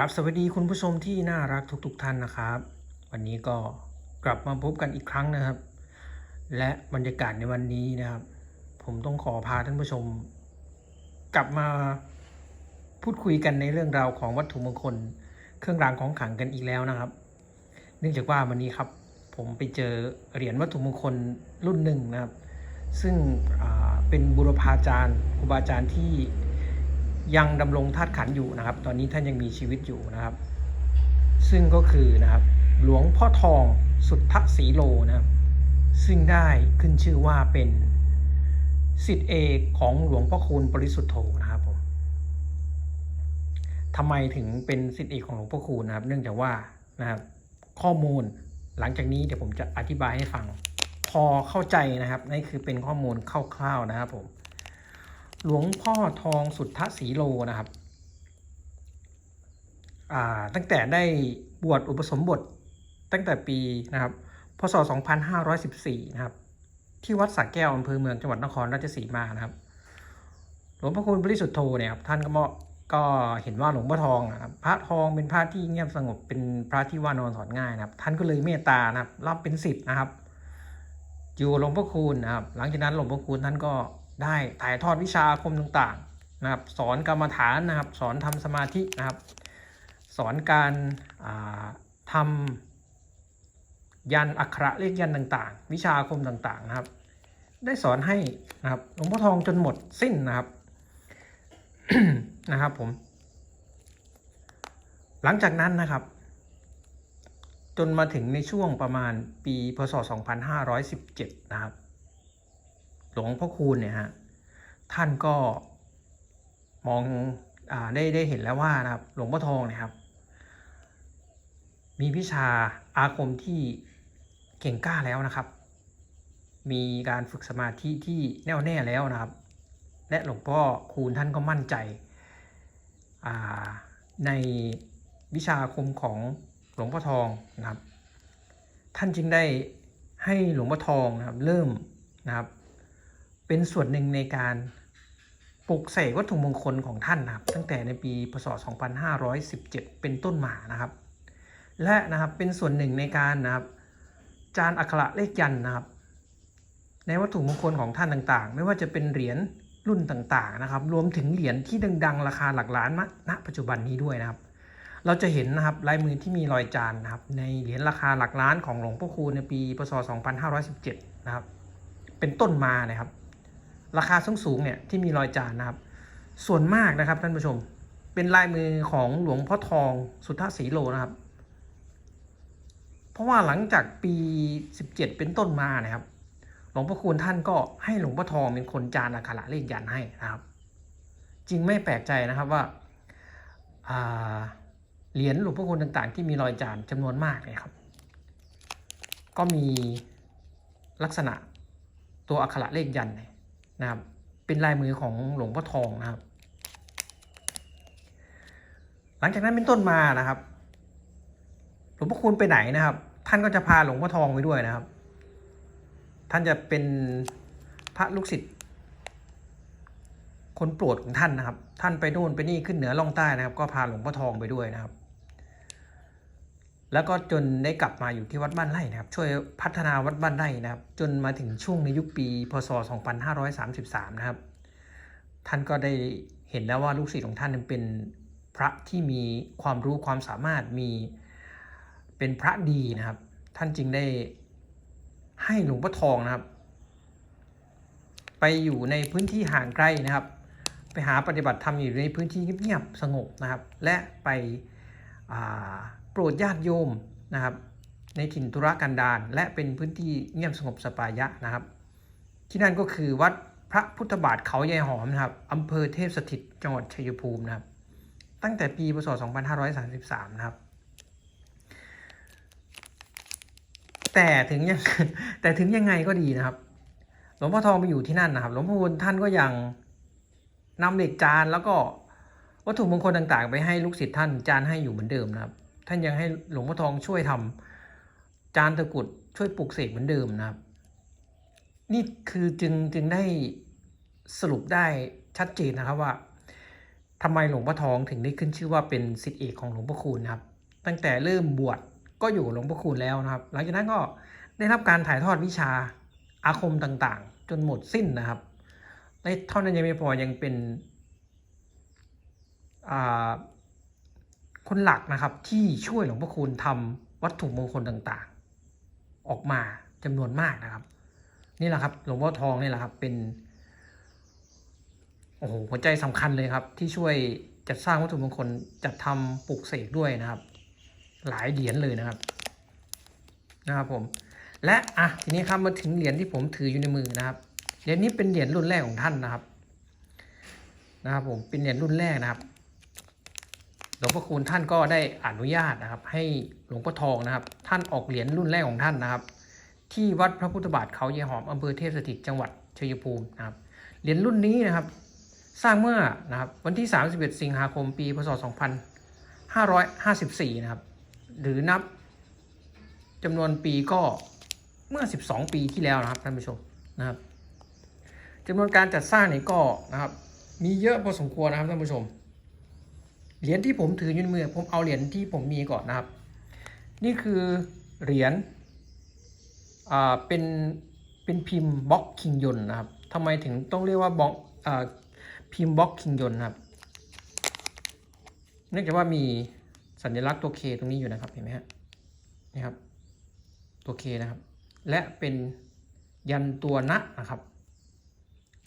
ครับสวัสดีคุณผู้ชมที่น่ารักทุกๆทท่านนะครับ วันนี้ก็กลับมาพบกันอีกครั้งนะครับ และบรรยากาศในวันนี้นะครับ ผมต้องขอพาท่านผู้ชม กลับมาพูดคุยกันในเรื่องราวของวัตถุมงคล เครื่องรางของขลังกันอีกแล้วนะครับ เนื่องจากว่าวันนี้ครับ ผมไปเจอเหรียญวัตถุมงคลรุ่นหนึ่งนะครับ ซึ่งเป็นบุรพาจารย์ครูบาอาจารย์ที่ ยังดำรงธาตุขันอยู่นะครับ ตอนนี้ท่านยังมีชีวิตอยู่นะครับ ซึ่งก็คือนะครับหลวงพ่อทองสุทธสีโลนะครับ ซึ่งได้ขึ้นชื่อว่าเป็นสิทธิเอกของหลวงพ่อคูณปริสุทธโธนะครับผมทำไมถึงเป็นสิทธิเอกของหลวงพ่อคูณนะครับ เนื่องจากว่านะครับข้อมูลหลังจากนี้เดี๋ยวผมจะอธิบายให้ฟัง พอเข้าใจนะครับนี่คือเป็นข้อมูลคร่าวๆนะครับผม หลวงพ่อทองสุทธสีโลนะครับ ตั้งแต่ได้บวชอุปสมบทตั้งแต่ปีนะครับ พศ 2514 นะครับ ที่วัดสระแก้วอำเภอเมืองจังหวัดนครราชสีมานะครับ หลวงพ่อคุณบริสุทธโธเนี่ยครับท่านก็มก็เห็นว่าหลวงพ่อทองนะครับพระทองเป็นพระที่เงียบสงบเป็นพระที่ว่านอนสอนง่ายนะครับ ท่านก็เลยเมตตานะครับรับเป็นศิษย์นะครับ อยู่หลวงพ่อคูณนะครับ หลังจากนั้นหลวงพ่อคูณท่านก็ ได้ถ่ายทอดวิชาอาคมต่างๆนะครับ สอนกรรมฐานนะครับ สอนทำสมาธินะครับ สอนการาทำยันอักขระเลขยันต่างๆ วิชาอาคมต่างๆนะครับ ได้สอนให้นะครับหลวงพ่อทองจนหมดสิ้นนะครับนะครับผม หลังจากนั้นนะครับ จนมาถึงในช่วงประมาณปีพศ 2517 นะครับ หลวงพ่อคูณเนี่ยฮะท่านก็มองอได้ได้เห็นแล้วว่านะครับหลวงพ่อทองนะครับ มีวิชาอาคมที่เก่งกล้าแล้วนะครับ มีการฝึกสมาธิที่แน่วแน่แล้วนะครับ และหลวงพ่อคูณท่านก็มั่นใจในวิชาอาคมของหลวงพ่อทองนะครับ ท่านจึงได้ให้หลวงพ่อทองนะครับเริ่มนะครับ เป็นส่วนหนึ่งในการปลุกเสกวัตถุมงคลของท่านนะครับ ตั้งแต่ในปีพศ 2517 เป็นต้นมานะครับ และนะครับเป็นส่วนหนึ่งในการนะครับ จานอักขระเลขยันนะครับ ในวัตถุมงคลของท่านต่างๆ ไม่ว่าจะเป็นเหรียญรุ่นต่างๆนะครับ รวมถึงเหรียญที่ดัง ๆ ราคาหลักล้านณณปัจจุบันนี้ด้วยนะครับ เราจะเห็นนะครับลายมือที่มีรอยจานนะครับ ในเหรียญราคาหลักล้านของหลวงพ่อคูณในปีพศ 2517 นะครับ เป็นต้นมานะครับ ราคาสูงสูงเนี่ยที่มีรอยจานนะครับ ส่วนมากนะครับท่านผู้ชม เป็นลายมือของหลวงพ่อทองสุทธสีโลนะครับ เพราะว่าหลังจากปี 17 เป็นต้นมานะครับ หลวงพ่อคูณท่านก็ให้หลวงพ่อทองเป็นคนจานอักขระเลขยันให้นะครับ จริงไม่แปลกใจนะครับว่าาเหรียญหลวงพ่อคูณต่างๆ ที่มีรอยจานจำนวนมากเลยครับ ก็มีลักษณะตัวอักขระเลขยันเนี่ย นะครับ เป็นลายมือของหลวงพ่อทองนะครับ หลังจากนั้นเป็นต้นมานะครับ หลวงพ่อคูณไปไหนนะครับ ท่านก็จะพาหลวงพ่อทองไปด้วยนะครับ ท่านจะเป็นพระลูกศิษย์คนโปรดของท่านนะครับ ท่านไปโน่นไปนี่ขึ้นเหนือล่องใต้นะครับ ก็พาหลวงพ่อทองไปด้วยนะครับ แล้วก็จนได้กลับมาอยู่ที่วัดบ้านไร่นะครับ ช่วยพัฒนาวัดบ้านไร่นะครับ จนมาถึงช่วงในยุคปีพศ 2533 นะครับ ท่านก็ได้เห็นแล้วว่าลูกศิษย์ของท่านเป็นพระที่มีความรู้ความสามารถมีเป็นพระดีนะครับ ท่านจึงได้ให้หลวงพ่อทองนะครับ ไปอยู่ในพื้นที่ห่างไกลนะครับ ไปหาปฏิบัติธรรมอยู่ในพื้นที่เงียบๆสงบนะครับ และไปอ่า โปรดญาติโยมนะครับ ในถิ่นธุรกันดารและเป็นพื้นที่เงียบสงบสปายะนะครับ ที่นั่นก็คือวัดพระพุทธบาทเขาใยหอมนะครับอำเภอเทพสถิตจังหวัดชัยภูมินะครับ ตั้งแต่ปีพศ 2533 นะครับ แต่ถึงยังแต่ถึงยังไงก็ดีนะครับหลวงพ่อทองไปอยู่ที่นั่นนะครับ หลวงพ่อคูณท่านก็ยังนำเหล็กจานแล้วก็วัตถุมงคลต่างๆ ไปให้ลูกศิษย์ท่านจานให้อยู่เหมือนเดิมนะครับ ท่านยังให้หลวงพ่อทองช่วยทำจานตะกรุดช่วยปลุกเสกเหมือนเดิมนะครับ นี่คือจึงจึงได้สรุปได้ชัดเจนนะครับว่าทำไมหลวงพ่อทองถึงได้ขึ้นชื่อว่าเป็นศิษย์เอกของหลวงพ่อคูณนะครับ ตั้งแต่เริ่มบวชก็อยู่หลวงพ่อคูณแล้วนะครับ หลังจากนั้นก็ได้รับการถ่ายทอดวิชาอาคมต่างๆ จนหมดสิ้นนะครับและเท่านั้นยังไม่พอยังเป็นอ่า คนหลักนะครับที่ช่วยหลวงพ่อคูณทำวัตถุมงคลต่างๆ ออกมาจำนวนมากนะครับ นี่แหละครับหลวงพ่อทองนี่แหละครับเป็นโอ้โหหัวใจสำคัญเลยครับ ที่ช่วยจัดสร้างวัตถุมงคลจัดทำปลูกเสกด้วยนะครับ หลายเหรียญเลยนะครับนะครับผมและอะทีนี้ครับมาถึงเหรียญที่ผมถืออยู่ในมือนะครับเหรียญนี้เป็นเหรียญรุ่นแรกของท่านนะครับนะครับผมเป็นเหรียญรุ่นแรกนะครับ หลวงพ่อคูณท่านก็ได้อนุญาตนะครับ ให้หลวงพ่อทองนะครับ ท่านออกเหรียญรุ่นแรกของท่านนะครับ ที่วัดพระพุทธบาทเขาเยหอมอำเภอเทพสถิตจังหวัดชัยภูมินะครับเหรียญรุ่นนี้นะครับ สร้างเมื่อนะครับวันที่ 31 สิงหาคมปีพศ 2554 นะครับ หรือนับจำนวนปีก็เมื่อ 12 ปีที่แล้วนะครับท่านผู้ชมนะครับจำนวนการจัดสร้างนี่ก็นะครับ มีเยอะพอสมควรนะครับท่านผู้ชม เหรียญที่ผมถืออยู่ในมือผมเอาเหรียญที่ผมมีก่อนนะครับ นี่คือเหรียญอ่าเป็นเป็นพิมพ์บล็อกคิงยนนะครับทำไมถึงต้องเรียกว่าบล็อกอ่าพิมพ์บล็อกคิงยนครับเนื่องจากว่ามีสัญลักษณ์ตัวเคตรงนี้อยู่นะครับเห็นไหมฮะนี่ครับตัวเคนะครับ และเป็นยันตัวนะนะครับ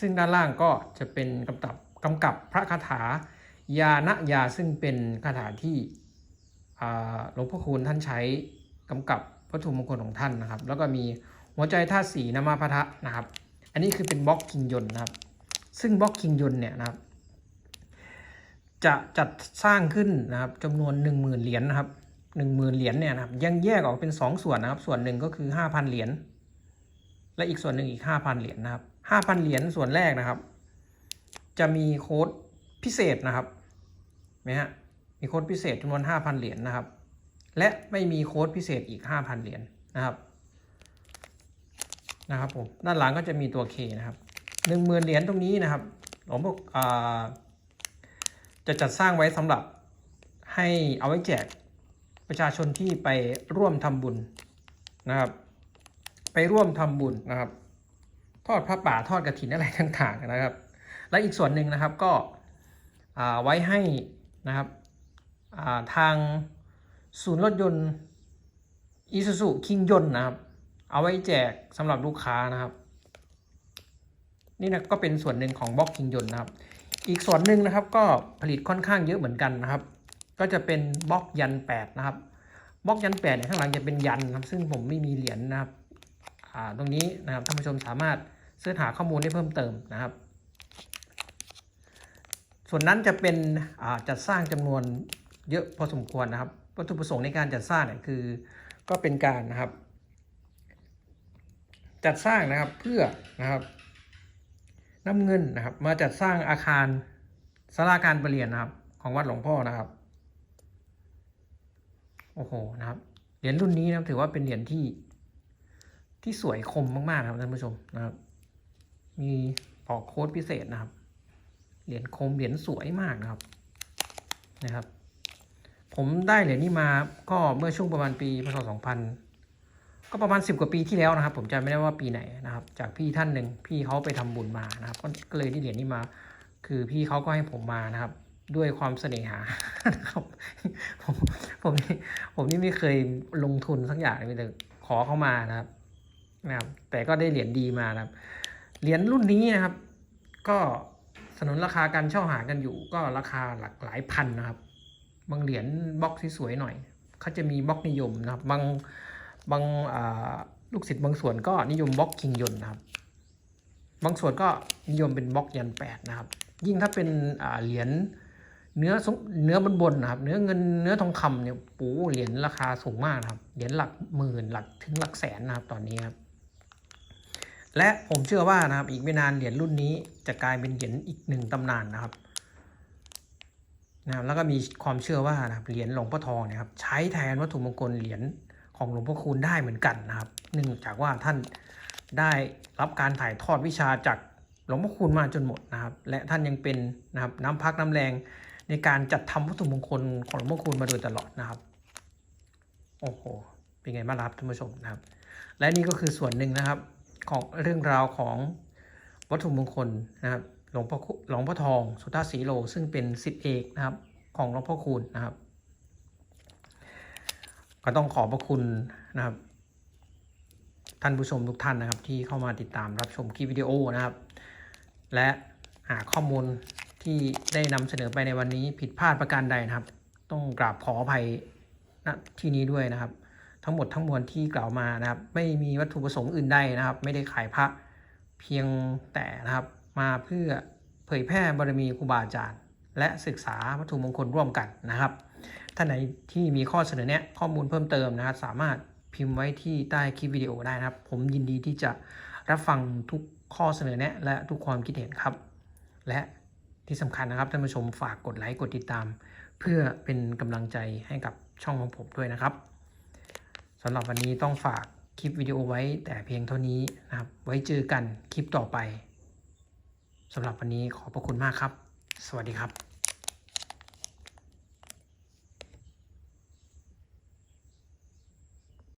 ซึ่งด้านล่างก็จะเป็นกำกับกำกับพระคาถา ยานะยาซึ่งเป็นคาถาที่หลวงพ่อคูณท่านใช้กำกับวัตถุมงคลของท่านนะครับ แล้วก็มีหัวใจธาตุสีนามาพทะนะครับ อันนี้คือเป็นบล็อกคิงยนนะครับ ซึ่งบล็อกคิงยนเนี่ยนะครับ จะจัดสร้างขึ้นนะครับจำนวน 1 0,000 เหรียญนะครับ1 0,000เหรียญเนี่ยนะครับยังแยกออกเป็น 2 ส่วนนะครับ ส่วนหนึ่งก็คือ 5,000 เหรียญและอีกส่วนหนึ่งอีก 5,000 เหรียญนะครับ 5,000 เหรียญส่วนแรกนะครับ จะมีโค้ดพิเศษนะครับ ไหมฮะมีโค้ดพิเศษจำนวน 5,000 เหรียญนะครับ และไม่มีโค้ดพิเศษอีก 5,000 เหรียญนะครับนะครับผมด้านหลังก็จะมีตัว K นะครับหนึ่งหมื่นเหรียญตรงนี้นะครับหลวงพ่อจะจัดสร้างไว้สำหรับให้เอาไว้แจกประชาชนที่ไปร่วมทำบุญนะครับ ไปร่วมทำบุญนะครับ ทอดพระป่าทอดกระถินอะไรต่างๆนะครับ และอีกส่วนหนึ่งนะครับก็ไว้ให้ นะครับาทางศูนย์รถยนต์อีซูซูคิงยนนะครับ เอาไว้แจกสำหรับลูกค้านะครับ นี่นะก็เป็นส่วนหนึ่งของบล็อกคิงยนต์นะครับ อีกส่วนหนึ่งนะครับก็ผลิตค่อนข้างเยอะเหมือนกันนะครับ ก็จะเป็นบล็อกยันแปดนะครับบล็อกยันแปดเนี่ยข้างหลังจะเป็นยันนะครับ ซึ่งผมไม่มีเหรียญนะครับตรงนี้นะครับท่านผู้ชมสามารถเสิร์ชหาข้อมูลได้เพิ่มเติมนะครับ ส่วนนั้นจะเป็นจัดสร้างจำนวนเยอะพอสมควรนะครับ วัตถุประสงค์ในการจัดสร้างเนี่ยคือก็เป็นการนะครับ จัดสร้างนะครับเพื่อนะครับนำเงินนะครับ มาจัดสร้างอาคารศาลาการประเรียนนะครับ ของวัดหลวงพ่อนะครับโอ้โหนะครับเหรียญรุ่นนี้นะถือว่าเป็นเหรียญที่ที่สวยคมมากๆนะครับท่านผู้ชมนะครับ มีออกโค้ดพิเศษนะครับ เหรียญคมเหรียญสวยมากนะครับนะครับ ผมได้เหรียญนี้มาก็เมื่อช่วงประมาณปีพศ2000 ก็ประมาณ 10 กว่าปีที่แล้วนะครับ ผมจำไม่ได้ว่าปีไหนนะครับ จากพี่ท่านหนึ่งพี่เขาไปทำบุญมานะครับ ก็เลยได้เหรียญนี้มา คือพี่เขาก็ให้ผมมานะครับ ด้วยความเสน่หานะครับผมผมนี่ผมนี่ไม่เคยลงทุนสักอย่างมีแต่ขอเข้ามานะครับนะครับ แต่ก็ได้เหรียญดีมานะครับ เหรียญรุ่นนี้นะครับ ก็ สนนราคาการเช่าหากันอยู่ก็ราคาหลักหลายพันนะครับ บางเหรียญบล็อกที่สวยหน่อยเขาจะมีบล็อกนิยมนะครับ บางบางลูกศิษย์บางส่วนก็นิยมบล็อกคิงยนนะครับ บางส่วนก็นิยมเป็นบล็อกยันแปดนะครับ ยิ่งถ้าเป็นเหรียญเนื้อเนื้อบนบนนะครับ เนื้อเงินเนื้อทองคำเนี่ยปูเหรียญราคาสูงมากนะครับ เหรียญหลักหมื่นหลักถึงหลักแสนนะครับตอนนี้ครับ และผมเชื่อว่านะครับอีกไม่นานเหรียญรุ่นนี้จะกลายเป็นเหรียญอีกหนึ่งตำนานนะครับนะครับแล้วก็มีความเชื่อว่านะครับเหรียญหลวงพ่อทองเนะครับใช้แทนวัตถุมงคลเหรียญของหลวงพ่อคูณได้เหมือนกันนะครับเนื่องจากว่าท่านได้รับการถ่ายทอดวิชาจากหลวงพ่อคูณมาจนหมดนะครับ และท่านยังเป็นนะครับน้ำพักน้ำแรงในการจัดทำวัตถุมงคลของหลวงพ่อคูณมาโดยตลอดนะครับโอ้โหเป็นไงบ้างครับท่านผู้ชมนะครับ และนี่ก็คือส่วนหนึ่งนะครับ ของเรื่องราวของวัตถุมงคลนะครับหลวงพ่อหลวงพ่อทองสุทธาสีโล ซึ่งเป็นสิทธิเอกนะครับของหลวงพ่อคูณนะครับ ก็ต้องขอบพระคุณนะครับ ท่านผู้ชมทุกท่านนะครับ ที่เข้ามาติดตามรับชมคลิปวิดีโอนะครับ และหาข้อมูลที่ได้นำเสนอไปในวันนี้ผิดพลาดประการใดนะครับ ต้องกราบขออภัยณที่นี้ด้วยนะครับ ทั้งหมดทั้งมวลที่กล่าวมานะครับ ไม่มีวัตถุประสงค์อื่นใดนะครับ ไม่ได้ขายพระเพียงแต่นะครับ มาเพื่อเผยแพร่บารมีครูบาอาจารย์ และศึกษาวัตถุมงคลร่วมกันนะครับท่านไหนที่มีข้อเสนอแนะข้อมูลเพิ่มเติมนะครับ สามารถพิมพ์ไว้ที่ใต้คลิปวิดีโอได้นะครับ ผมยินดีที่จะรับฟังทุกข้อเสนอแนะและทุกความคิดเห็นครับ และที่สำคัญนะครับท่านผู้ชมฝากกดไลค์กดติดตาม เพื่อเป็นกำลังใจให้กับช่องของผมด้วยนะครับ สำหรับวันนี้ต้องฝากคลิปวิดีโอไว้แต่เพียงเท่านี้นะครับ ไว้เจอกันคลิปต่อไปสำหรับวันนี้ขอบพระคุณมากครับ สวัสดีครับ